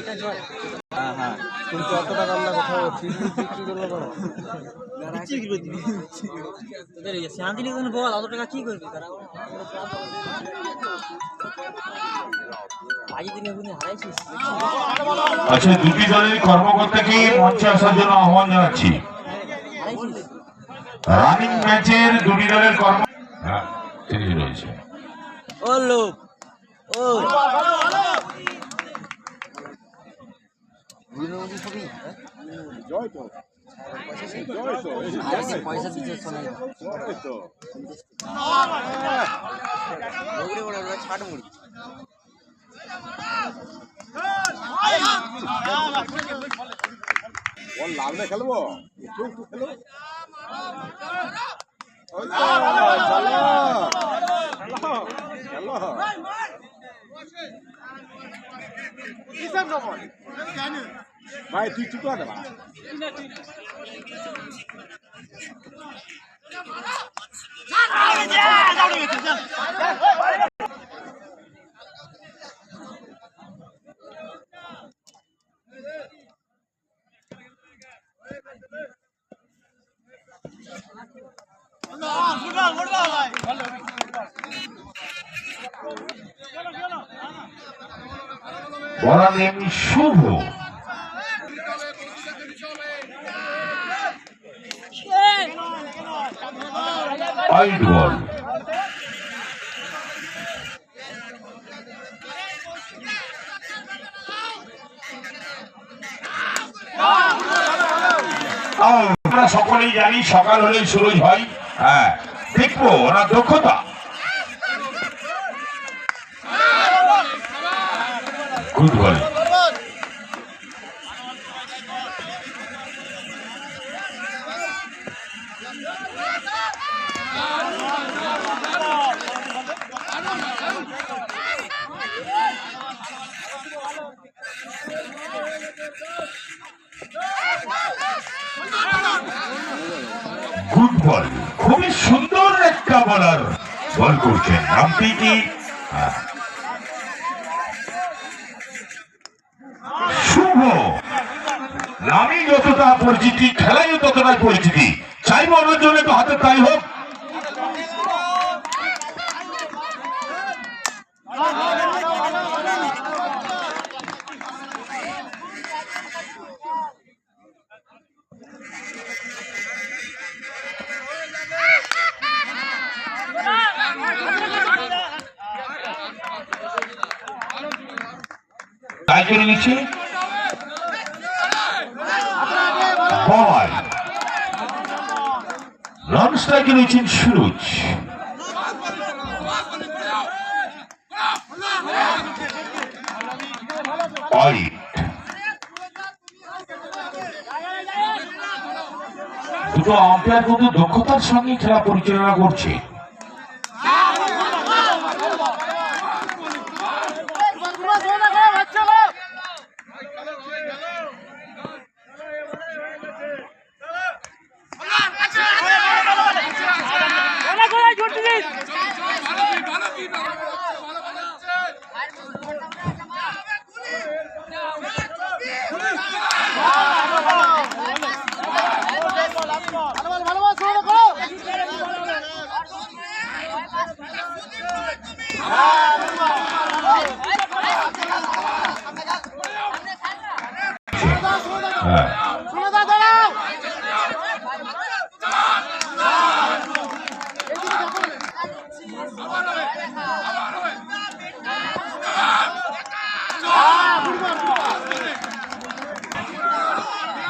হ্যাঁ হ্যাঁ। কিন্তু অত টাকা আমরা কোথাও বিক্রি করব কেন তোদের শান্তি বল অত টাকা কি করবি? তারা আচ্ছা দুটি দলের কর্মকর্তাকে মঞ্চে আসার জন্য আহ্বান জানাচ্ছি। রানিং ম্যাচের দুটি দলের কর্ম হ্যাঁ রয়েছে। ও লোক ও। পয়সা ওরা ওরা ছাড় মুড়ি বল লাভলে খেলব একটু একটু খেলো। ভাই তুই চুপ কর না বলার নেম শুভ। ওয়াইড বল আমরা সকলেই জানি সকাল হলেই শুরু হয়। হ্যাঁ দেখব ওনার দক্ষতা। Good ball. একটা বলার বল করছেন নামটি কি হ্যাঁ। শুভ। নামই যতটা পরিচিতি, খেলাই ততটাই পরিচিতি। চাইব ওনার জন্য তো হাতে তাই হোক। করে নিচ্ছে লং স্ট্রাইকে রয়েছেন সুরজ। দুটো আম্পায়ার কিন্তু দক্ষতার সঙ্গে খেলা পরিচালনা করছে।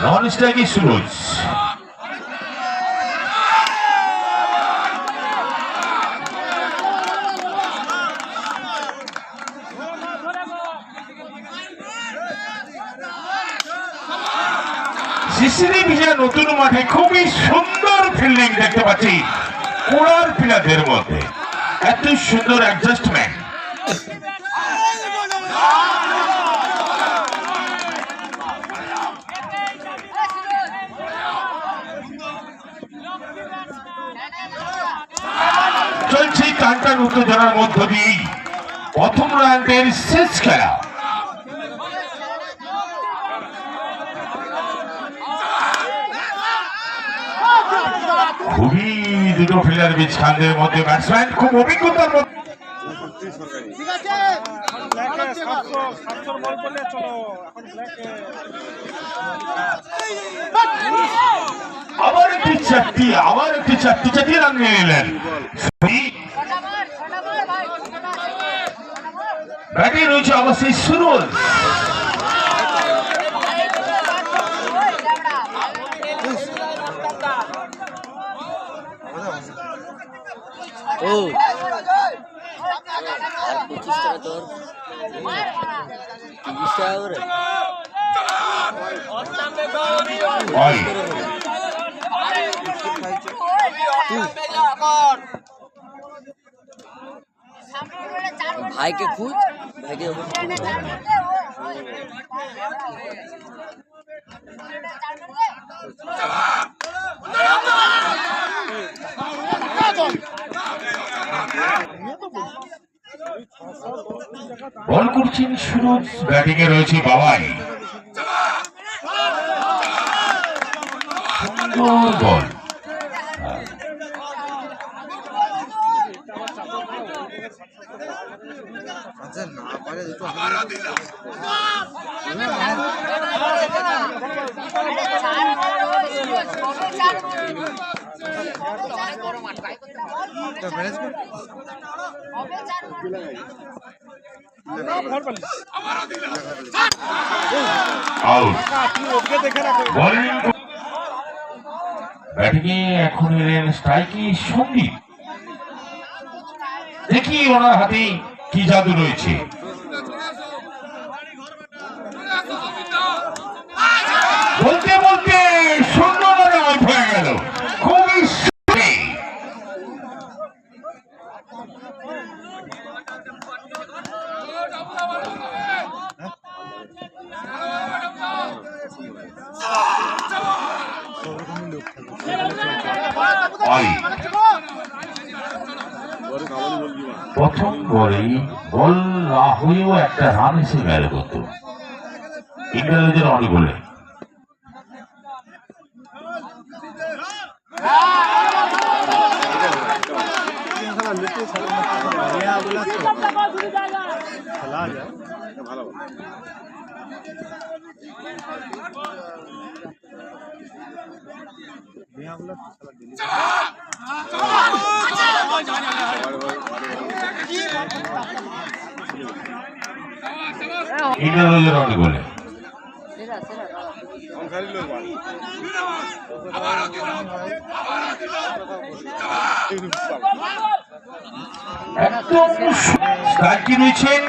নন স্ট্রাইকে সুরজ নতুন মাঠে খুবই সুন্দর ফিল্ডিং দেখতে পাচ্ছি। কোড়ার প্লেয়ারদের মধ্যে। এত সুন্দর অ্যাডজাস্টমেন্ট টানটান উত্তেজনার মধ্য দিয়েই প্রথম রাউন্ডের শেষ খেলা। খুবই দুটো প্লেয়ার বিছানদের মধ্যে ব্যাটসম্যান খুব অভিজ্ঞতার আবার একটি চারটি, আবার একটি চারটি চারটি রান নিয়ে এলেন। ব্যাটে রয়েছে অবশ্যই সুরজ। ও। পঁচিশ টাকা তোর তিরিশ টাকা করে বল ভাইকে খুঁজ ভাইকে বল করছেন সুরজ ব্যাটিং এ রয়েছে বাবাই। বল আচ্ছা না পারে দুটো এখন দেখি ওনার হাতে কি জাদু রয়েছে বলতে বলতে সুন্দর আউট হয়ে গেল খুবই সুন্দর। ওই প্রথম বল না হয়েও একটা রান এসে গেল কত ইংরেজদের অনেক বলে। ইংরেজদের অনেক বলে একদম স্ট্রাইকি রয়েছেন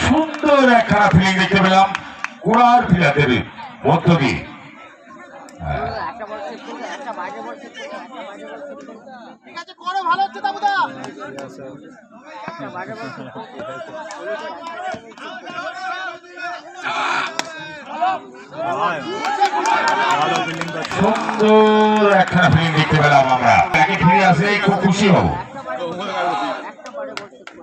সুন্দর একখানা ফিলিং দেখতে পেলাম কোড়ার ফিলাদের মধ্য দিয়ে। সুন্দর একখানা ফিলিং দেখতে পেলাম আমরা। ব্যাকে ফিরে আসে খুব খুশি হব একটা বাইরে একটা বাইরে বল সেট করো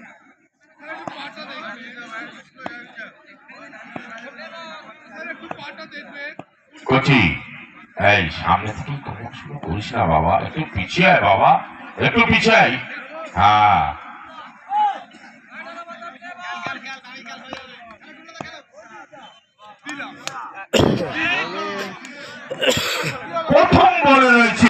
কচি। এই, সামনে থেকে তোমার শুরু করিস না বাবা, একটু পিছিয়ে বাবা, একটু আয়। হ্যাঁ। প্রথম বলে রয়েছে।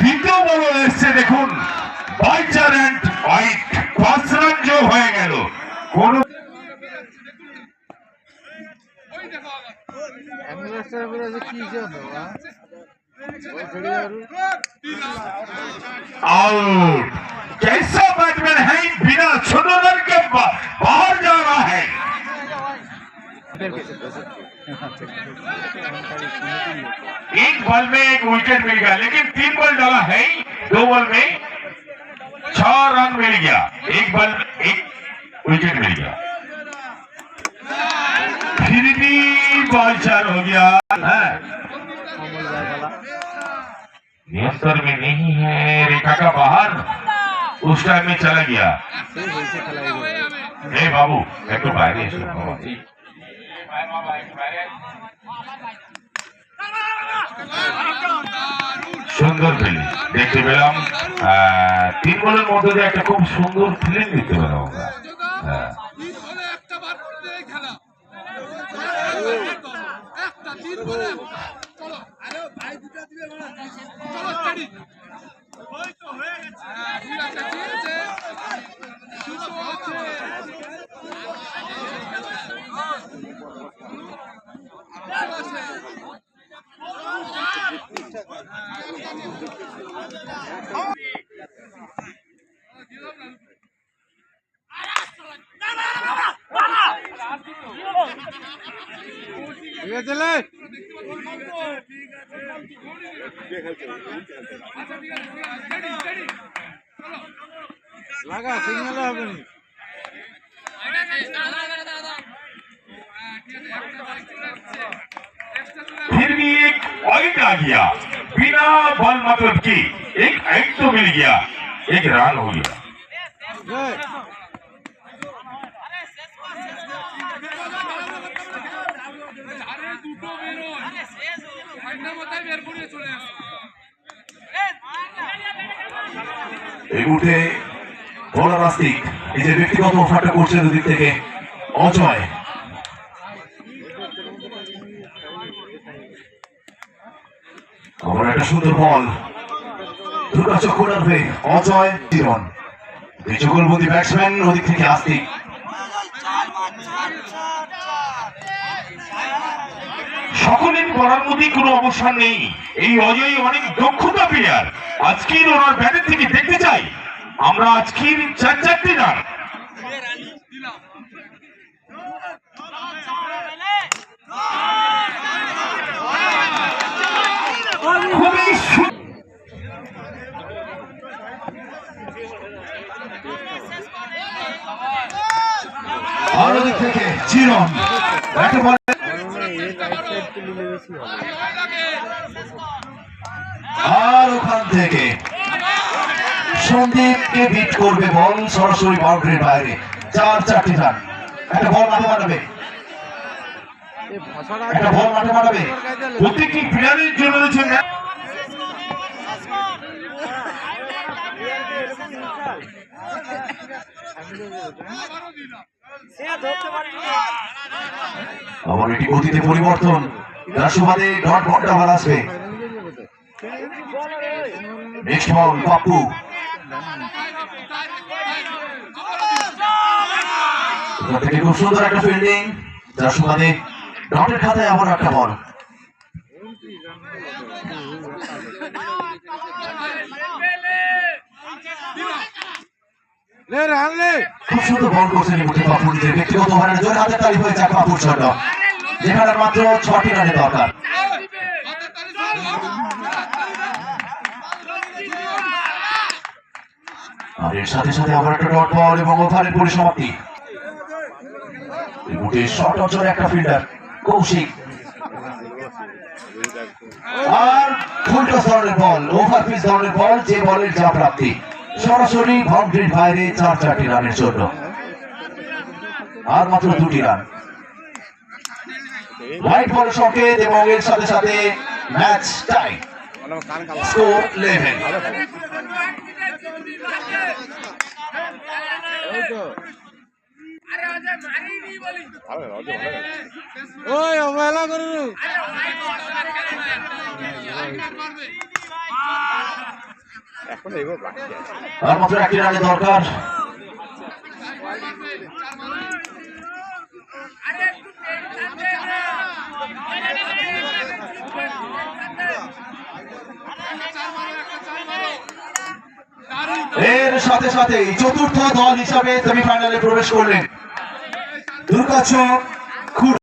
দ্বিতীয় বল এসছে, দেখুন হোয়াইট পাঁচ হয়ে গেল। কোন অ্যানিভার্সারি বলে যে কি জানো आउट कैसा बैटमैन है बिना छोटे रन के बा- बाहर जा रहा है एक बॉल में एक विकेट मिल गया लेकिन तीन बॉल डाला है दो बॉल में छह रन मिल गया एक बॉल एक विकेट मिल गया फिर भी बॉल चार हो गया है नियंत्रण में नहीं है रेखा का बाहर उस टाइम में चला गया ए बाबू एक तो বাইরে এসো বাবা। সুন্দর ফিল্ম দেখতে পেলাম আহ, তিন বলের মধ্যে দিয়ে একটা খুব সুন্দর ফিল্ম দেখতে পেলাম আমরা হ্যাঁ তিন বলে ঠিক আছে লে লাগা সিগন্যাল হবে নি फिर भी एक पॉइंट आ गया बिना बॉल मतलब की एक एंड तो मिल गया एक रन हो गया এই মুহূর্তে বোলার আস্তিক এই যে ব্যক্তিগত অফারটা করছে দুদিক থেকে, অজয়। আবার একটা সুন্দর বল। দুর্গা চক্কর হয়ে অজয় জীবন। এই যুগলবন্দি ব্যাটসম্যান ওদিক থেকে আস্তিক সকলের করার মধ্যে কোনো অবসর নেই। এই অজয় অনেক দক্ষতা প্লেয়ার আজকের ওনার ব্যাটের থেকে দেখতে চাই। আমরা আজকের চার চারটে রান। থেকে চিরন বেশি হবে আর ওখান থেকে সন্দীপকে বিট করবে বল সরাসরি বাউন্ডারির বাইরে। চার চারটি রান একটা বল মাঠে মারাবে একটা বল মাঠে মারাবে প্রত্যেকটি প্লেয়ারের জন্য রয়েছে ম্যাচ এটি গতিতে পরিবর্তন। সুবাদে ডট ভালো আসবে নেক্সট বল থেকে খুব সুন্দর একটা ফিল্ডিং যার সুবাদে ডটের খাতায় আবার একটা বল। খুব সুন্দর বল করছেন নিজের ব্যক্তিগত ওভারের জন্য হাতের তালি হয়ে যাক পাপ্পুর জন্য। যেখানে মাত্র ছটি রানের দরকার। আর এর সাথে সাথে আবার একটা ডট বল এবং ওভারের পরিসমাপ্তি। শর্ট অঞ্চলে একটা ফিল্ডার কৌশিক। আর ফুলটস ধরনের বল ওভার পিচ ধরনের বল যে বলের যা প্রাপ্তি। সরাসরি বাউন্ডারির বাইরে চার চারটি রানের জন্য। আর মাত্র দুটি রান। হোয়াইট বল সংকেত এবং এর সাথে সাথে ম্যাচ টাই। স্কোর লেভেন ওই অবহেলা করু আর মাত্র একটি রানের দরকার। এর সাথে সাথে চতুর্থ দল হিসাবে সেমিফাইনালে প্রবেশ করলেন। দুর্গাচক